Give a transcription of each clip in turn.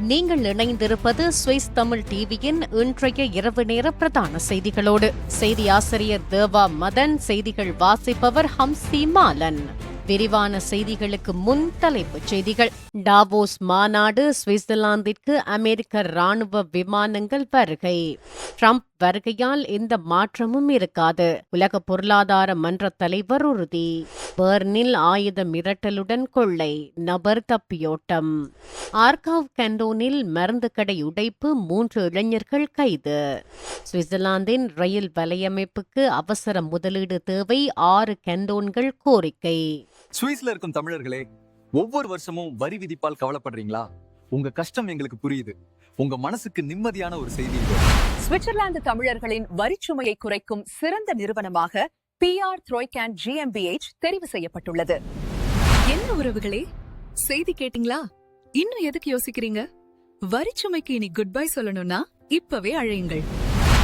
நீங்கள் இணைந்திருப்பது சுவிஸ் தமிழ் டிவியின் இன்றைய இரவு நேர பிரதான செய்திகளோடு. செய்தி ஆசிரியர் தேவா மதன் செய்திகள் வாசிப்பவர் ஹம்சி மாலன். விரிவான செய்திகளுக்கு முன் தலைப்புச் செய்திகள். டாவோஸ் மாநாடு சுவிட்சர்லாந்திற்கு அமெரிக்க ராணுவ விமானங்கள் வருகை. ட்ரம்ப் வருகையால் எந்த மாற்றமும் இருக்காது. உலக பொருளாதார மன்ற தலைவர் உறுதி. பெர்னில் ஆயுத மிரட்டலுடன் கொள்ளை. நபர் தப்பியோட்டம். ஆர்காவ் கண்டோனில் மருந்து கடை உடைப்பு மூன்று இளைஞர்கள் கைது. சுவிட்சர்லாந்தின் ரயில் வலையமைப்புக்கு அவசர முதலீடு தேவை ஆறு கண்டோன்கள் கோரிக்கை. சுவிஸ்ல இருக்கும் தமிழர்களே ஒவ்வொரு வருஷமும் வரி விதிப்பால் கவலைப்படுறீங்களா? உங்க கஷ்டம் எங்களுக்கு புரியுது. உங்க மனசுக்கு நிம்மதியான ஒரு செய்தி இது. சுவிட்சர்லாந்து தமிழர்களின் வரிச்சுமையை குறைக்கும் சிறந்த நிறுவனமாக பிஆர் த்ரோய்கேன் ஜிஎம்பிஎச் தெரிவு செய்யப்பட்டுள்ளது. என்ன உறவுகளே? செய்தி கேட்டிங்களா? இன்னும் எதுக்கு யோசிக்கிறீங்க? வரிச்சுமைக்கு இனி குட் பை சொல்லணும்னா இப்பவே அழையுங்கள்.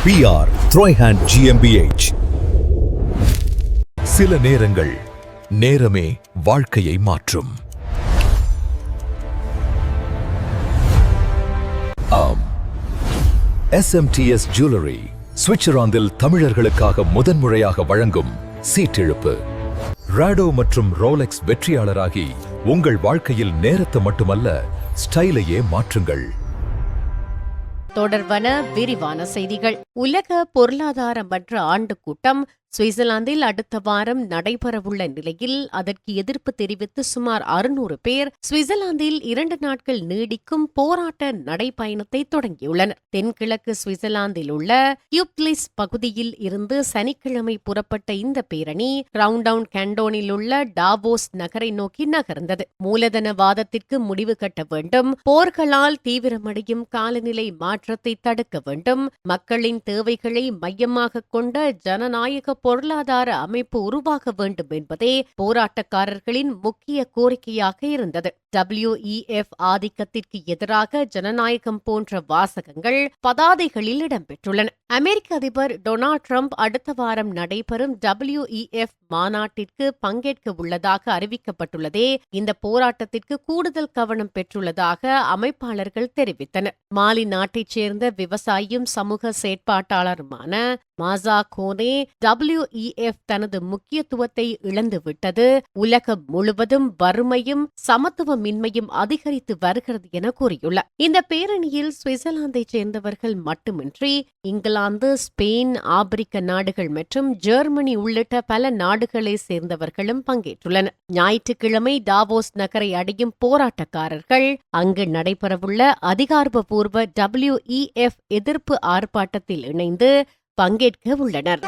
பிஆர் த்ரோய்ஹேண்ட் ஜிஎம்பிஎச் சில நேரங்கள் நேரமே வாழ்க்கையை மாற்றும். ஆம். எஸ்எம்டிஎஸ் ஜுவல்லரி சுவிட்சர்லாந்தில் தமிழர்களுக்காக முதன்முறையாக வழங்கும் சீட்டிழுப்பு. ராடோ மற்றும் ரோலெக்ஸ் வெற்றியாளராகி உங்கள் வாழ்க்கையில் நேரத்தை மட்டுமல்ல ஸ்டைலையே மாற்றுங்கள். தொடர்பான விரிவான செய்திகள். உலக பொருளாதார மன்ற ஆண்டு கூட்டம் சுவிட்சர்லாந்தில் அடுத்த வாரம் நடைபெறவுள்ள நிலையில் அதற்கு எதிர்ப்பு தெரிவித்து சுமார் அறுநூறு பேர் சுவிட்சர்லாந்தில் இரண்டு நாட்கள் நீடிக்கும் போராட்ட நடைபயணத்தை தொடங்கியுள்ளனர். தென்கிழக்கு சுவிட்சர்லாந்தில் உள்ள யூப்லிஸ் பகுதியில் இருந்து சனிக்கிழமை புறப்பட்ட இந்த பேரணி ரவுண்டவுன் கேண்டோனில் உள்ள டாவோஸ் நகரை நோக்கி நகர்ந்தது. மூலதனவாதத்திற்கு முடிவு கட்ட வேண்டும். போர்களால் தீவிரமடையும் காலநிலை மாற்றத்தை தடுக்க வேண்டும். மக்களின் தேவைகளை மையமாக கொண்ட ஜனநாயக பொருளாதார அமைப்பு உருவாக வேண்டும் என்பதே போராட்டக்காரர்களின் முக்கிய கோரிக்கையாக இருந்தது. டபிள்யூஇஎஃப் ஆதிக்கத்திற்கு எதிராக ஜனநாயகம் போன்ற வாசகங்கள் பதாதைகளில் இடம்பெற்றுள்ளன. அமெரிக்க அதிபர் டொனால்ட் ட்ரம்ப் அடுத்த வாரம் நடைபெறும் டபிள்யூஇஎஃப் மாநாட்டிற்கு பங்கேற்க உள்ளதாக அறிவிக்கப்பட்டுள்ளதே இந்த போராட்டத்திற்கு கூடுதல் கவனம் பெற்றுள்ளதாக அமைப்பாளர்கள் தெரிவித்தனர். மாலி நாட்டைச் சேர்ந்த விவசாயியும் சமூக செயற்பாட்டாளருமான மாசா கோனே டபிள்யூஇஎஃப் தனது முக்கியத்துவத்தை இழந்துவிட்டது உலகம் முழுவதும் வறுமையும் சமத்துவமின்மையும் அதிகரித்து வருகிறது என கூறியுள்ளார். இந்த பேரணியில் சுவிட்சர்லாந்தைச் சேர்ந்தவர்கள் மட்டுமின்றி இங்கிலாந்து ஸ்பெயின் ஆப்பிரிக்க நாடுகள் மற்றும் ஜெர்மனி உள்ளிட்ட பல நாடுகளைச் சேர்ந்தவர்களும் பங்கேற்றுள்ளனர். ஞாயிற்றுக்கிழமை டாவோஸ் நகரை அடையும் போராட்டக்காரர்கள் அங்கு நடைபெறவுள்ள அதிகாரப்பூர்வ டபிள்யூஇஎஃப் எதிர்ப்பு ஆர்ப்பாட்டத்தில் இணைந்து பங்கேற்க உள்ளனர்.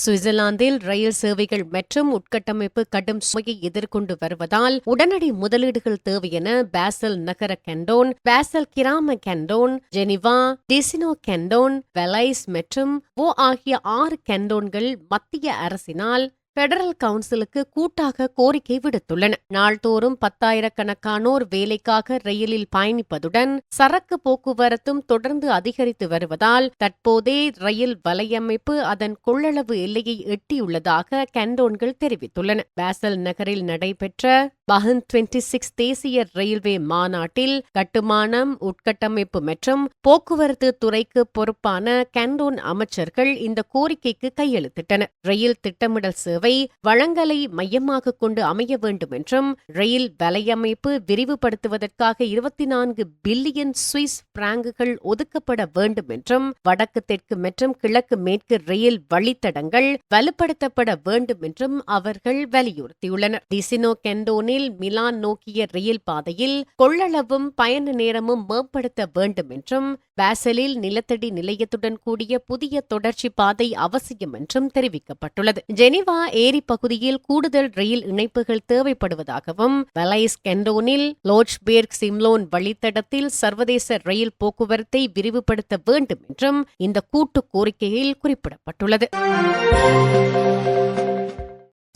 சுவிட்சர்லாந்தில் ரயில் சேவைகள் மற்றும் உட்கட்டமைப்பு கடும் சுமையை எதிர்கொண்டு வருவதால் உடனடி முதலீடுகள் தேவை என பேசல் நகர கெண்டோன் பேசல் கிராம கெண்டோன் ஜெனிவா டிசினோ கெண்டோன் வெலைஸ் மற்றும் ஓ ஆகிய ஆறு கெண்டோன்கள் மத்திய அரசினால் பெடரல் கவுன்சிலுக்கு கூட்டாக கோரிக்கை விடுத்துள்ளன. நாள்தோறும் பத்தாயிரக்கணக்கானோர் வேலைக்காக ரயிலில் பயணிப்பதுடன் சரக்கு போக்குவரத்தும் தொடர்ந்து அதிகரித்து வருவதால் தற்போதே ரயில் வலையமைப்பு அதன் கொள்ளளவு எல்லையை எட்டியுள்ளதாக கண்டோன்கள் தெரிவித்துள்ளன. பேசல் நகரில் நடைபெற்ற பஹன் டுவெண்டி சிக்ஸ் தேசிய ரயில்வே மாநாட்டில் கட்டுமானம் உட்கட்டமைப்பு மற்றும் போக்குவரத்து துறைக்கு பொறுப்பான கண்டோன் அமைச்சர்கள் இந்த கோரிக்கைக்கு கையெழுத்திட்டனர். ரயில் திட்டமிடல் சேவை வளங்களை மையமாக கொண்டு அமைய வேண்டும் என்றும் ரயில் வலையமைப்பு விரிவுபடுத்துவதற்காக இருபத்தி நான்கு பில்லியன் சுவிஸ் பிராங்குகள் ஒதுக்கப்பட வேண்டும் என்றும் வடக்கு தெற்கு மற்றும் கிழக்கு மேற்கு ரயில் வழித்தடங்கள் வலுப்படுத்தப்பட வேண்டும் என்றும் அவர்கள் வலியுறுத்தியுள்ளனர். டிசினோ கெண்டோனில் மிலான் நோக்கிய ரயில் பாதையில் கொள்ளளவும் பயண நேரமும் மேம்படுத்த வேண்டும் என்றும் பேசலில் நிலத்தடி நிலையத்துடன் கூடிய புதிய தொடர்ச்சி பாதை அவசியம் என்றும் தெரிவிக்கப்பட்டுள்ளது. ஜெனிவா ஏரி பகுதியில் கூடுதல் ரயில் இணைப்புகள் தேவைப்படுவதாகவும் வலைஸ் கெண்டோனில் லோட்ச்பேர்க் சிம்லோன் வழித்தடத்தில் சர்வதேச ரயில் போக்குவரத்தை விரிவுபடுத்த வேண்டும் என்றும் இந்த கூட்டு கோரிக்கையில் குறிப்பிடப்பட்டுள்ளது.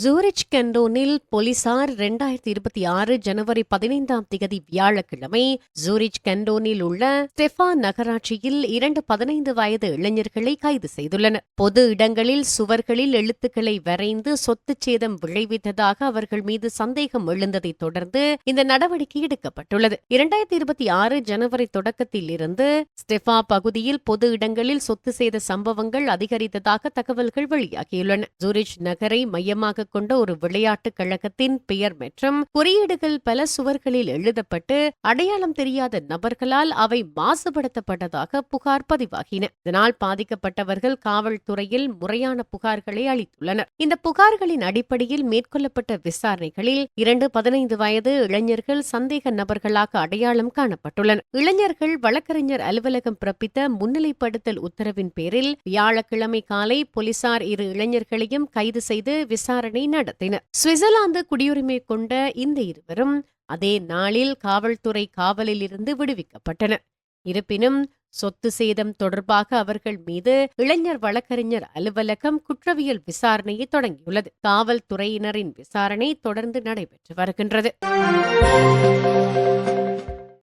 ஜூரிச் கெண்டோனில் போலீசார் இரண்டாயிரத்தி இருபத்தி ஆறு ஜனவரி பதினைந்தாம் தேதி வியாழக்கிழமை ஜூரிச் கெண்டோனில் உள்ள ஸ்டெஃபா நகராட்சியில் இரண்டு பதினைந்து வயது இளைஞர்களை கைது செய்துள்ளனர். பொது இடங்களில் சுவர்களில் எழுத்துக்களை வரைந்து சொத்து சேதம் விளைவித்ததாக அவர்கள் மீது சந்தேகம் எழுந்ததைத் தொடர்ந்து இந்த நடவடிக்கை எடுக்கப்பட்டுள்ளது. இரண்டாயிரத்தி இருபத்தி ஆறு ஜனவரி தொடக்கத்தில் இருந்து ஸ்டெஃபா பகுதியில் பொது இடங்களில் சொத்து சேத சம்பவங்கள் அதிகரித்ததாக தகவல்கள் வெளியாகியுள்ளன. ஜூரிச் நகரை மையமாக கொண்ட ஒரு விளையாட்டுக் கழகத்தின் பெயர் மற்றும் குறியீடுகள் பல சுவர்களில் எழுதப்பட்டு அடையாளம் தெரியாத நபர்களால் அவை மாசுபடுத்தப்பட்டதாக புகார் பதிவாகின. இதனால் பாதிக்கப்பட்டவர்கள் காவல்துறையில் முறையான புகார்களை அளித்துள்ளனர். இந்த புகார்களின் அடிப்படையில் மேற்கொள்ளப்பட்ட விசாரணைகளில் இரண்டு பதினைந்து வயது இளைஞர்கள் சந்தேக நபர்களாக அடையாளம் காணப்பட்டுள்ளனர். இளைஞர்கள் வழக்கறிஞர் அலுவலகம் பிறப்பித்த முன்னிலைப்படுத்தல் உத்தரவின் பேரில் வியாழக்கிழமை காலை போலீசார் இரு இளைஞர்களையும் கைது செய்து விசாரணை நடத்தினர். சுவிட்சர்லாந்து குடியுரிமை கொண்ட இந்த இருவரும் அதே நாளில் காவல்துறை காவலில் இருந்து விடுவிக்கப்பட்டனர். இருப்பினும் சொத்து சேதம் தொடர்பாக அவர்கள் மீது இளைஞர் வழக்கறிஞர் அலுவலகம் குற்றவியல் விசாரணையை தொடங்கியுள்ளது. காவல்துறையினரின் விசாரணை தொடர்ந்து நடைபெற்று வருகின்றது.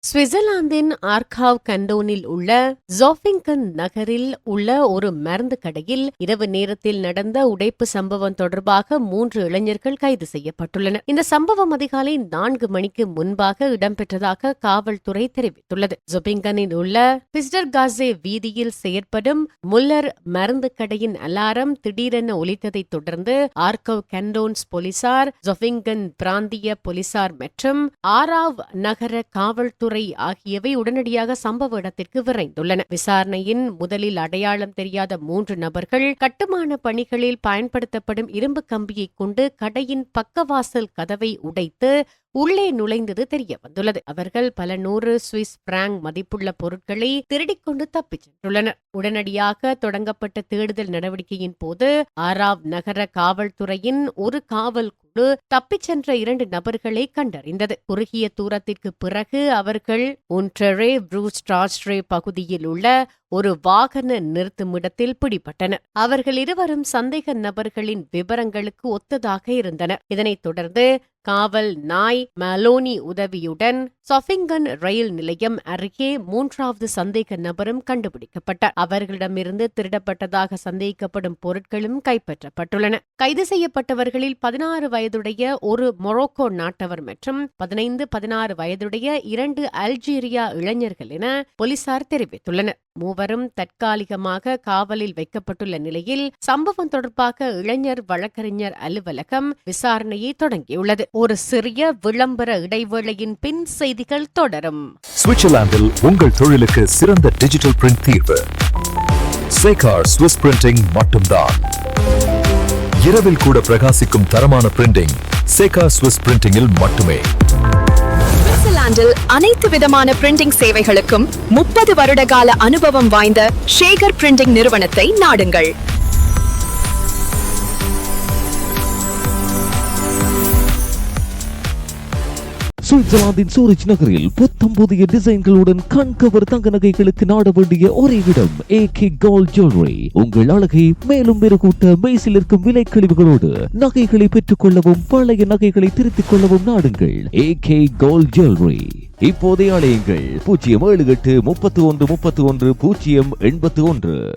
சுவிட்சர்லாந்தின் ஆர்காவ் கண்டோனில் உள்ள ஜோஃபிங்கன் நகரில் உள்ள ஒரு மருந்து கடையில் இரவு நேரத்தில் நடந்த உடைப்பு சம்பவம் தொடர்பாக மூன்று இளைஞர்கள் கைது செய்யப்பட்டுள்ளனர். இந்த சம்பவம் அதிகாலை நான்கு மணிக்கு முன்பாக இடம்பெற்றதாக காவல்துறை தெரிவித்துள்ளது. ஜொபிங்கனில் உள்ள பிஸ்டர் காசே வீதியில் செயற்படும் முல்லர் மருந்து கடையின் அலாரம் திடீரென ஒலித்ததைத் தொடர்ந்து ஆர்கவ் கண்டோன்ஸ் போலீசார் ஜொபிங்கன் பிராந்திய போலீசார் மற்றும் ஆராவ் நகர காவல்துறை ஆகியவை உடனடியாக சம்பவ இடத்திற்கு விரைந்துள்ளன. விசாரணையின் முதலில் அடையாளம் தெரியாத மூன்று நபர்கள் கட்டுமான பணிகளில் பயன்படுத்தப்படும் இரும்பு கம்பியை கொண்டு கடையின் பக்கவாசல் கதவை உடைத்து உள்ளே நுழைந்தது தெரிய வந்துள்ளது. அவர்கள் பல நூறு சுவிஸ் பிராங்க் மதிப்புள்ள பொருட்களை திருடிக்கொண்டு தப்பிச் சென்றுள்ளனர். உடனடியாக தொடங்கப்பட்ட தேடுதல் நடவடிக்கையின் போது ஆராவ் நகர காவல்துறையின் ஒரு காவல் குழு தப்பிச் சென்ற இரண்டு நபர்களை கண்டறிந்தது. குறுகிய தூரத்திற்கு பிறகு அவர்கள் ஒன்றரே ப்ரூஸ்டாஸ்ட்ரே பகுதியில் உள்ள ஒரு வாகன நிறுத்துமிடத்தில் பிடிபட்டனர் அவர்கள் இருவரும் சந்தேக நபர்களின் விவரங்களுக்கு ஒத்ததாக இருந்தன. இதனைத் தொடர்ந்து காவல் நாய் மலோனி உதவியுடன் சொஃபிங்கன் ரயில் நிலையம் அருகே மூன்றாவது சந்தேக நபரும் கண்டுபிடிக்கப்பட்டார் அவர்களிடமிருந்து திருடப்பட்டதாக சந்தேகிக்கப்படும் பொருட்களும் கைப்பற்றப்பட்டுள்ளன. கைது செய்யப்பட்டவர்களில் பதினாறு வயதுடைய ஒரு மொரோக்கோ நாட்டவர் மற்றும் பதினைந்து பதினாறு வயதுடைய இரண்டு அல்ஜீரியா இளைஞர்கள் என போலீசார் தெரிவித்துள்ளனர். மூவரும் தற்காலிகமாக காவலில் வைக்கப்பட்டுள்ள நிலையில் சம்பவம் தொடர்பாக இளைஞர் வழக்கறிஞர் அலுவலகம் விசாரணையை தொடங்கியுள்ளது. ஒரு சிறிய விளம்பர இடைவேளையின் பின் செய்திகள் தொடரும். சுவிட்சர்லாந்தில் உங்கள் தொழிலுக்கு சிறந்த டிஜிட்டல் பிரிண்ட் தீர்வு. சேகார் ஸ்விஸ் பிரிண்டிங் மட்டும்தான். இரவில் கூட பிரகாசிக்கும் தரமான பிரிண்டிங் சேகா ஸ்விஸ் பிரிண்டிங்கில் மட்டுமே. பிராண்டில் அனைத்து விதமான பிரிண்டிங் சேவைகளுக்கும் முப்பது வருட கால அனுபவம் வாய்ந்த ஷேகர் பிரிண்டிங் நிறுவனத்தை நாடுங்கள். சுவிட்சர்லாந்தின் சூரிச் நகரில் புத்தம் புதிய டிசைன்களுடன் கண்கவர் தங்க நகைகளுக்கு நாட வேண்டிய ஒரே இடம் ஏ கே கோல்ட் ஜுவல்லரி உங்கள் அழகை மேலும் மெருகூட்ட மெய்சில் இருக்கும் விலை கழிவுகளோடு நகைகளை பெற்றுக் கொள்ளவும் பழைய நகைகளை திருத்திக் கொள்ளவும் நாடுங்கள். ஏ கே கோல்ட் ஜுவல்லரி இப்போதைய ஆலயங்கள் பூஜ்ஜியம் ஏழு எட்டு முப்பத்தி ஒன்று முப்பத்தி ஒன்று பூஜ்ஜியம் எண்பத்தி ஒன்று.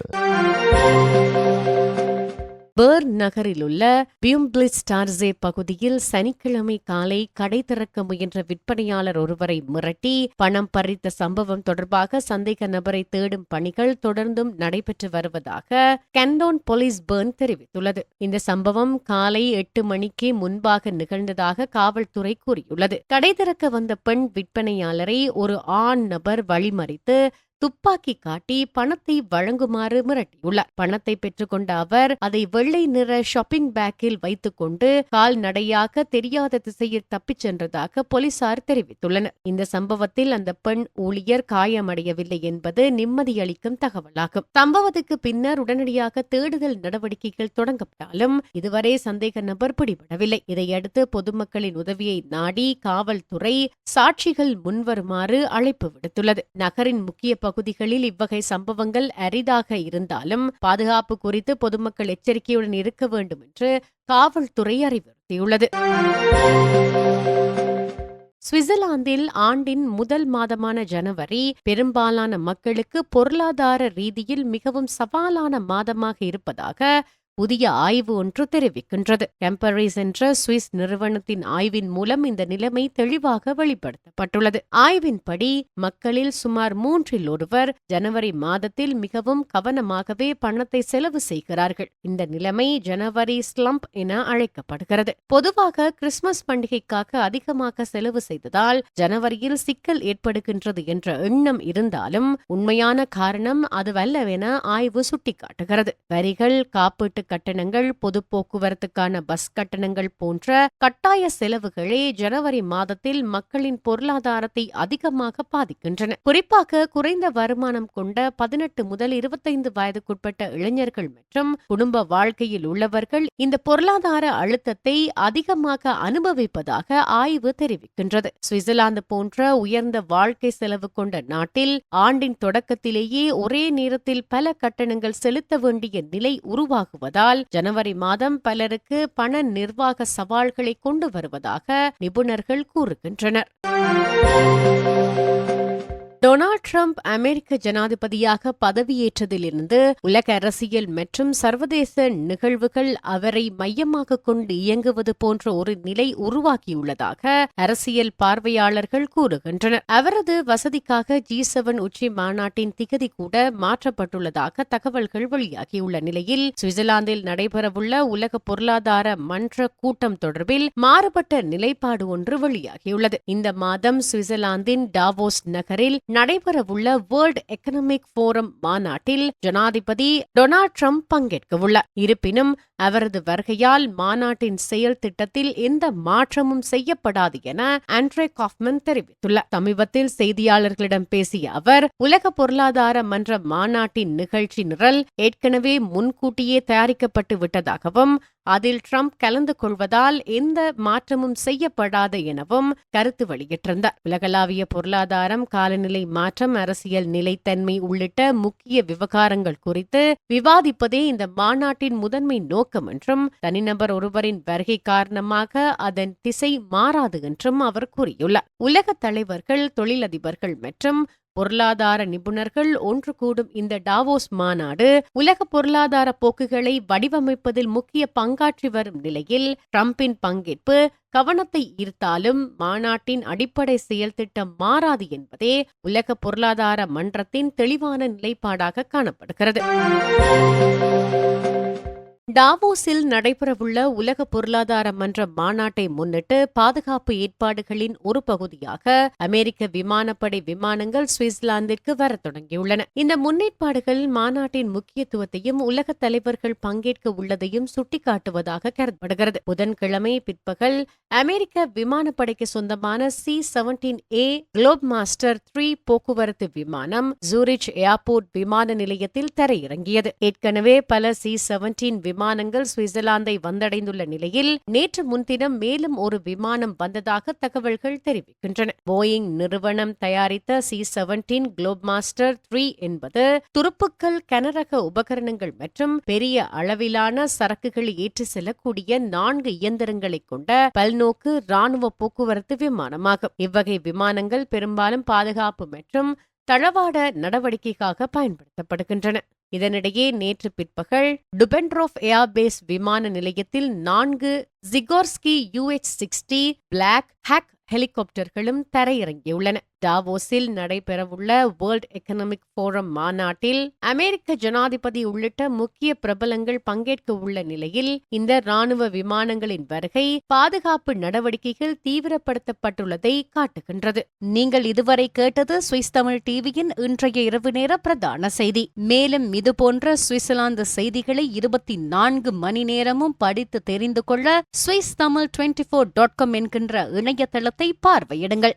பேர்ன் நகரிலுள்ள பியூம்பிளிஸ் டார்சே பகுதியில் சனிக்கிழமை காலை கடை திறக்க முயன்ற விற்பனையாளர் ஒருவரை மிரட்டி பணம் பறித்த சம்பவம் தொடர்பாக சந்தேக நபரை தேடும் பணிகள் தொடர்ந்தும் நடைபெற்று வருவதாக கண்டோன் போலீஸ் பேர்ன் தெரிவித்துள்ளது. இந்த சம்பவம் காலை எட்டு மணிக்கு முன்பாக நிகழ்ந்ததாக காவல்துறை கூறியுள்ளது. கடை திறக்க வந்த பெண் விற்பனையாளரை ஒரு ஆண் நபர் வழிமறித்து துப்பாக்கி காட்டி பணத்தை வழங்குமாறு மிரட்டியுள்ளார். பணத்தை பெற்றுக்கொண்ட அவர் அதை வெள்ளை நிற ஷாப்பிங் பேக்கில் வைத்துக்கொண்டு கால்நடையாக தெரியாத திசையில் தப்பிச் சென்றதாக போலீசார் தெரிவித்துள்ளனர். இந்த சம்பவத்தில் அந்த பெண் ஊழியர் காயமடையவில்லை என்பது நிம்மதியளிக்கும் தகவலாகும். சம்பவத்துக்கு பின்னர் உடனடியாக தேடுதல் நடவடிக்கைகள் தொடங்கப்பட்டாலும் இதுவரை சந்தேக நபர் பிடிபடவில்லை. இதையடுத்து பொதுமக்களின் உதவியை நாடி காவல்துறை சாட்சிகள் முன்வருமாறு அழைப்பு விடுத்துள்ளது. நகரின் முக்கிய பகுதி பகுதிகளில் இவ்வகை சம்பவங்கள் அரிதாக இருந்தாலும் பாதுகாப்பு குறித்து பொதுமக்கள் எச்சரிக்கையுடன் இருக்க வேண்டும் என்று காவல்துறை அறிவுறுத்தியுள்ளது. சுவிட்சர்லாந்தில் ஆண்டின் முதல் மாதமான ஜனவரி பெரும்பாலான மக்களுக்கு பொருளாதார ரீதியில் மிகவும் சவாலான மாதமாக இருப்பதாக புதிய ஆய்வு ஒன்று தெரிவிக்கின்றது. கெம்பரிஸ் என்ற சுவிஸ் நிறுவனத்தின் ஆய்வின் மூலம் இந்த நிலைமை தெளிவாக வெளிப்படுத்தப்பட்டுள்ளது. ஆய்வின்படி மக்களில் சுமார் மூன்றில் ஒருவர் ஜனவரி மாதத்தில் மிகவும் கவனமாகவே பணத்தை செலவு செய்கிறார்கள். இந்த நிலைமை ஜனவரி ஸ்லம்ப் என அழைக்கப்படுகிறது. பொதுவாக கிறிஸ்துமஸ் பண்டிகைக்காக அதிகமாக செலவு செய்ததால் ஜனவரியில் சிக்கல் ஏற்படுகின்றது என்ற எண்ணம் இருந்தாலும் உண்மையான காரணம் அதுவல்லவென ஆய்வு சுட்டிக்காட்டுகிறது. வரிகள் காப்பீட்டு கட்டணங்கள் பொது போக்குவரத்துக்கான பஸ் கட்டணங்கள் போன்ற கட்டாய செலவுகளே ஜனவரி மாதத்தில் மக்களின் பொருளாதாரத்தை அதிகமாக பாதிக்கின்றன. குறிப்பாக குறைந்த வருமானம் கொண்ட பதினெட்டு முதல் இருபத்தைந்து வயதுக்குட்பட்ட இளைஞர்கள் மற்றும் குடும்ப வாழ்க்கையில் உள்ளவர்கள் இந்த பொருளாதார அழுத்தத்தை அதிகமாக அனுபவிப்பதாக ஆய்வு தெரிவிக்கின்றது. சுவிட்சர்லாந்து போன்ற உயர்ந்த வாழ்க்கை செலவு கொண்ட நாட்டில் ஆண்டின் தொடக்கத்திலேயே ஒரே நேரத்தில் பல கட்டணங்கள் செலுத்த வேண்டிய நிலை உருவாகுவது உருவாகுவதால் ஜனவரி மாதம் பலருக்கு பண நிர்வாக சவால்களை கொண்டு வருவதாக நிபுணர்கள் கூறுகின்றனர். டொனால்ட் ட்ரம்ப் அமெரிக்க ஜனாதிபதியாக பதவியேற்றதிலிருந்து உலக அரசியல் மற்றும் சர்வதேச நிகழ்வுகள் அவரை மையமாக கொண்டு இயங்குவது போன்ற ஒரு நிலை உருவாக்கியுள்ளதாக அரசியல் பார்வையாளர்கள் கூறுகின்றனர். அவரது வசதிக்காக ஜி செவன் உச்சி மாநாட்டின் திகதி கூட மாற்றப்பட்டுள்ளதாக தகவல்கள் வெளியாகியுள்ள நிலையில் சுவிட்சர்லாந்தில் நடைபெறவுள்ள உலக பொருளாதார மன்ற கூட்டம் தொடர்பில் மாறுபட்ட நிலைப்பாடு ஒன்று வெளியாகியுள்ளது. இந்த மாதம் சுவிட்சர்லாந்தின் டாவோஸ் நகரில் நடைபெறவுள்ள வேர்ல்ட் எக்கனாமிக் போரம் மாநாட்டில் ஜனாதிபதி டொனால்ட் ட்ரம்ப் பங்கேற்கவுள்ளார். இருப்பினும் அவரது வருகையால் மாநாட்டின் செயல் திட்டத்தில் எந்த மாற்றமும் செய்யப்படாது என ஆண்ட்ரே காஃப்மன் தெரிவித்துள்ளார். சமீபத்தில் செய்தியாளர்களிடம் பேசிய அவர் உலக பொருளாதார மன்ற மாநாட்டின் நிகழ்ச்சி நிரல் ஏற்கனவே முன்கூட்டியே தயாரிக்கப்பட்டு விட்டதாகவும் அதில் ட்ரம்ப் கலந்து கொள்வதால் எந்த மாற்றமும் செய்யப்படாது எனவும் கருத்து வெளியிட்டிருந்தார். உலகளாவிய பொருளாதாரம் காலநிலை மாற்றம் அரசியல் நிலைத்தன்மை உள்ளிட்ட முக்கிய விவகாரங்கள் குறித்து விவாதிப்பதே இந்த மாநாட்டின் முதன்மை நோக்கம் என்றும் தனிநபர் ஒருவரின் வருகை காரணமாக அதன் திசை மாறாது என்றும் அவர் கூறியுள்ளார். உலக தலைவர்கள் தொழிலதிபர்கள் மற்றும் பொருளாதார நிபுணர்கள் ஒன்று கூடும் இந்த டாவோஸ் மாநாடு உலக பொருளாதார போக்குகளை வடிவமைப்பதில் முக்கிய பங்காற்றி வரும் நிலையில் ட்ரம்பின் பங்கேற்பு கவனத்தை ஈர்த்தாலும் மாநாட்டின் அடிப்படை செயல் திட்டம் மாறாது என்பதே உலக பொருளாதார மன்றத்தின் தெளிவான நிலைப்பாடாக காணப்படுகிறது. டாவோஸில் நடைபெறவுள்ள உலக பொருளாதார மன்ற மாநாட்டை முன்னிட்டு பாதுகாப்பு ஏற்பாடுகளின் ஒரு பகுதியாக அமெரிக்க விமானப்படை விமானங்கள் சுவிட்சர்லாந்திற்கு வர தொடங்கியுள்ளன. இந்த முன்னேற்பாடுகள் மாநாட்டின் முக்கியத்துவத்தையும் உலக தலைவர்கள் பங்கேற்க உள்ளதையும் சுட்டிக்காட்டுவதாக கருதப்படுகிறது. புதன்கிழமை பிற்பகல் அமெரிக்க விமானப்படைக்கு சொந்தமான C seventeen A Globemaster three போக்குவரத்து விமானம் ஜூரிச் ஏர்போர்ட் விமான நிலையத்தில் தரையிறங்கியது. ஏற்கனவே பல சி செவன்டீன் விமானங்கள் சுவிட்சர்லாந்தை வந்தடைந்துள்ள நிலையில் நேற்று முன்தினம் மேலும் ஒரு விமானம் வந்ததாக தகவல்கள் தெரிவிக்கின்றன. போயிங் நிறுவனம் தயாரித்த C seventeen Globemaster three என்பது துருப்புக்கள் கனரக உபகரணங்கள் மற்றும் பெரிய அளவிலான சரக்குகளை ஏற்றி செல்லக்கூடிய நான்கு இயந்திரங்களை கொண்ட பல்நோக்கு ராணுவ போக்குவரத்து விமானமாகும். இவ்வகை விமானங்கள் பெரும்பாலும் பாதுகாப்பு மற்றும் தளவாட நடவடிக்கைக்காக பயன்படுத்தப்படுகின்றன. இதனிடையே நேற்று பிற்பகல் டுபென்ட்ரோஃப் ஏர்பேஸ் விமான நிலையத்தில் நான்கு Sikorsky UH sixty black hack ஹெலிகாப்டர்களும் தரையிறங்கியுள்ளன. டாவோஸில் நடைபெறவுள்ள வேர்ல்ட் எக்கனாமிக் போரம் மாநாட்டில் அமெரிக்க ஜனாதிபதி உள்ளிட்ட முக்கிய பிரபலங்கள் பங்கேற்க உள்ள நிலையில் இந்த ராணுவ விமானங்களின் வருகை பாதுகாப்பு நடவடிக்கைகள் தீவிரப்படுத்தப்பட்டுள்ளதை காட்டுகின்றது. நீங்கள் இதுவரை கேட்டது சுவிஸ் தமிழ் டிவியின் இன்றைய இரவு நேர பிரதான செய்தி. மேலும் இதுபோன்ற சுவிட்சர்லாந்து செய்திகளை இருபத்தி நான்கு மணி நேரமும் படித்து தெரிந்து கொள்ள Swiss Tamil twenty four dot com என்கின்ற இணையதளத்தை பார்வையிடுங்கள்.